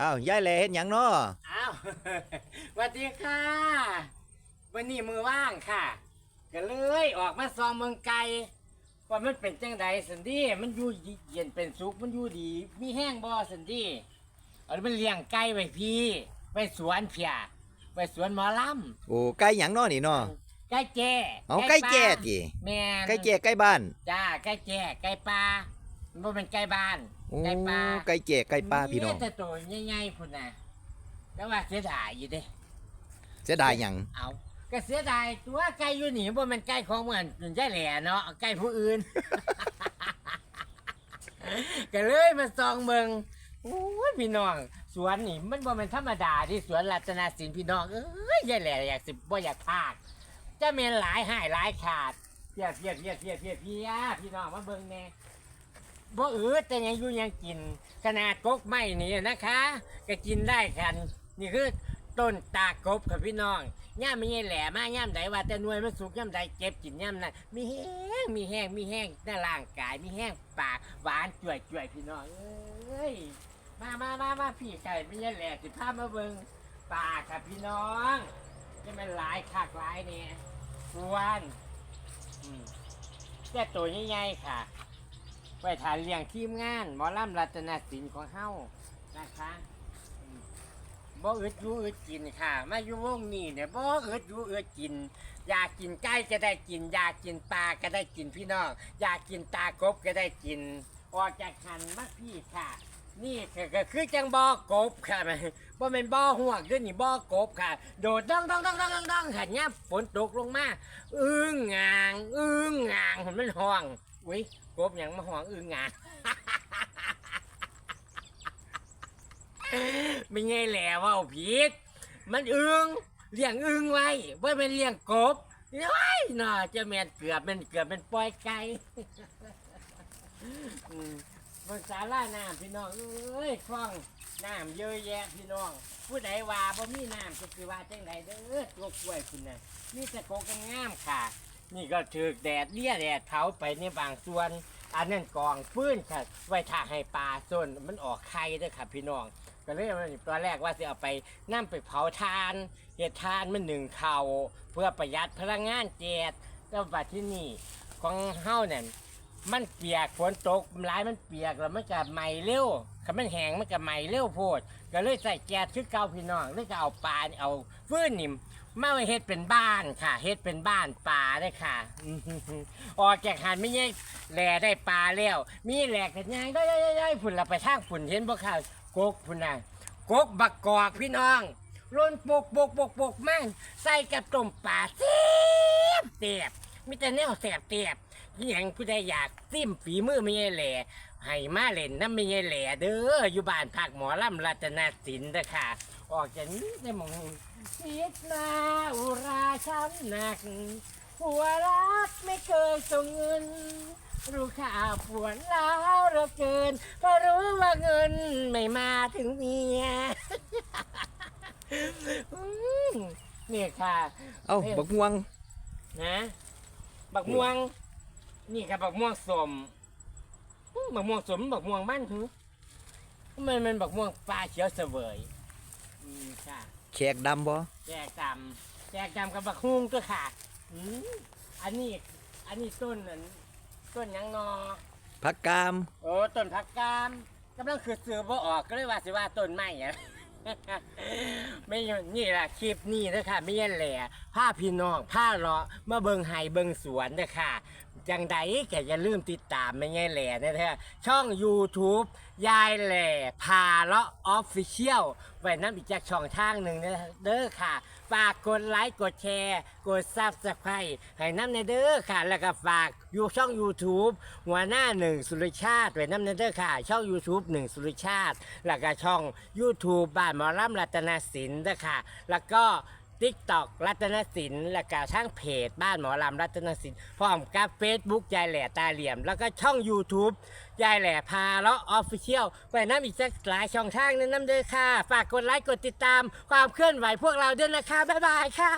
อ้าวยายแหล่เฮ็ดหยังเนาะอ้าวสวัสดีค่ะ วันนี้มือว่างค่ะ ก็เลยออกมาซองเมืองไกลว่ามันเป็นจังใดสันดีมันอยู่เย็นเป็นสุขมันอยู่ดี มีแห้งบ่สันดีเอามันเลี้ยงไก่ไว้พี่ไว้สวนเพียไว้สวนหมอลโอ้ไก่หยังเนาะนี่เนาะำไก่แจ้เอาไก่แจ้ปลาติแม่นไก่แจ้ไก่บ้าน จ้าไก่แจ้ไก่ปลามัน บ่เป็นไก่บ้านโอ้ไก่ปลาไก่แจ้ไก่ปลาพี่น้อง มีแต่ตัวใหญ่ๆพุ่นน่ะแต่ว่าเสียดายอยู่เด้ เสียดายหยังเอาก็เสียดายตัวไก่อยู่นี่บ่แมันไก่ของเหมือนเป็นใจแหล่เนาะไก่ผู้อื่น ก็เลยมาซองเบิงโอ้ยพี่น้องสวนนี่มันบ่แม่นธรรมดาที่สวนรัตนาสินพี่น้องเอ้ยยายแหล่อยากสิบ่อยากพากจะแม่นหลายหายหลายขาดเพียเพียเพียเพียเพียเพียพี่น้องมาเบิ่งแน่ บ่อืดแต่ยังอยู่ยังกิน ขนาดกกไม้นี่นะคะ ก็กินได้กัน นี่คือต้นตากบครับพี่น้องย่ามไม่ใช่แหล่มาย่ามใดว่าแต่หน่วยมันสุกย่ามใดเก็บกินย่ามนั้นมีแห้งมีแห้งมีแห้งหน้าร่างกายมีแห้งปากหวานจ่วยจ่วยพี่น้องเอ้ยมามามามาพี่ไก่ไม่ใช่แหล่สิพามาเบิ่งปากครับพี่น้องจะเป็นหลายขากหลายเนี่ยสวนแค่ตัวใหญ่ๆค่ะ ไปถ่ายเลี้ยงทีมงานหมอลำรัตนศิลป์ของเฮานะคะบ่อึดอยู่อึดกินค่ะ มาอยู่วงนี้เนี่ยบ่อึดอยู่อึดกิน อยากกินไก่ก็ได้กิน อยากกินปลาก็ได้กินพี่น้อง อยากกินตากบก็ได้กิน ออกจากหันมาพี่ค่ะ นี่ก็ก็คือจังบ่อกบค่ะบ่แม่นบ่อห่วงด้อนี่บ่อกบค่ะ โดดดองดองดองดองดองดองค่ะย่ามฝนตกลงมาอึ้งงางอึ้งงางมันห้อง อุ้ยกบหยังมาหองอึงงางไม่ไงแหล้วว่าผิดมันอึงเลี้ยงอึงไว้ว่าเป็นเลี้ยงกบน้อยน่าจะแมนเกือบเป็นเกือบเป็นปล่อยไก่บนศาล่าน้ำพี่น้องเอ้ยคล่องน้ำเยอะแยะพี่น้อง ผู้ใดว่าบ่มีน้ำก็คือว่าจังใดเด้อตัวกล้วยคุณน่ะนี่จะโกกันงามค่ะ นี่ก็ถือแดดเลี่ยแดดเผาไปในบางส่วน อันนั้นกองฟืนค่ะไว้ถ่าให้ปลาส้นมันออกไข่เด้อค่ะพี่น้อง ก็เลยว่าตอนแรกว่าจะเอาไปนั่ไปเผาทานเห็ดทานมันหนึ่งเขาเพื่อประหยัดพลังงานเจ็ดแล้วบัดที่นี่ของเฮ้าเนี่ยมันเปียกฝนตกร้ายมันเปียกแล้วมันก็ไหม้เร็วคันมันแห้งมันก็ไหม้เร็วโพด ก็เลยใส่แก๊สคือเก่าพี่น้องเลยก็เอาปลาเอาฟืนนี่มาไว้เฮ็ดเป็นบ้านค่ะ เฮ็ดเป็นบ้านปลาได้ค่ะ ออกจากหันไม่ใช่แหล่ได้ปลาแล้ว มีแหล่กันยังได้ได้ได้ฝุ่นเราไปทางฝุ่นเห็นบ่ค่ะกกพุ่นน่ะกกบักกอกพี่น้องล้นปกปกปกปกมั่งใส่กับต้มปลาเสียบเสียบมีแต่แนวแสบเสียบที่ยังผู้ใดอยากซิมฝีมือไม่ใช่แหล่ให้มาเล่นน้ำไม่ใช่แหล่เด้ออยู่บ้านพักหมอลำรัตนศิลป์เด้อค่ะ ออกจากนี้ได้มองคิดมาอุราช้ำหนัก หัวรักไม่เคยส่งเงิน รู้ข่าวปวดร้าวเหลือเกินเพราะรู้ว่าเงินไม่มาถึงเมียอืมนี่ค่ะ เอ้าบักม่วงนะบักม่วง นี่ค่ะบักม่วงสมอืมบักม่วงสมบักม่วงมันหือมันมันบักม่วงปลาเขียวเสวย อืมค่ะแขกดำบ่แจกดำแจกดำกับบักฮุ้งตัวค่ะอืมอันนี้อันนี้ต้นนั่นต้นหยังนอผักกาม โอ้ต้นผักกามกำลังคือซื้อบ่ออกก็เลยว่าสิว่าต้นไม้อะไม่นี่แหละคลิปนี้นะคะไม่ยันแหล่ผ้าพี่น้องผ้าเลาะมาเบิงไห้เบิงสวนนะคะจังใดแกอย่าลืมติดตามไม่ยันแหล่นะเธอช่อง YouTube ยายแหล่พาเลาะออฟฟิเชียลไว้น้ำอีกจากช่องทางหนึ่งเด้อค่ะ ฝากกดไลค์กดแชร์ กดซับสไครต์ให้น้ำในเด้อค่ะ แล้วก็ฝากอยู่ช่อง YouTube หัวหน้าหนึ่งสุริชาติไว้น้ำในเด้อค่ะ ช่อง YouTube หนึ่งสุริชาติ แล้วก็ช่อง YouTube บ้านหมอลำรัตนศิลป์เด้อค่ะ แล้วก็ ติ๊กตอกรัตนศิลป์และก็ช่างเพจบ้านหมอลำรัตนศิลป์พร้อมกับเฟซบุ๊กยายแหล่ตาเหลี่ยม แล้วก็ช่อง YouTube ยายแหล่พาเลาะออฟฟิเชียลไว้น้ำอีกสักหลายช่องทางนั้นน้ำเด้อค่ะ ฝากกดไลค์กดติดตามความเคลื่อนไหวพวกเราด้วยนะคะ บ๊ายบายค่ะ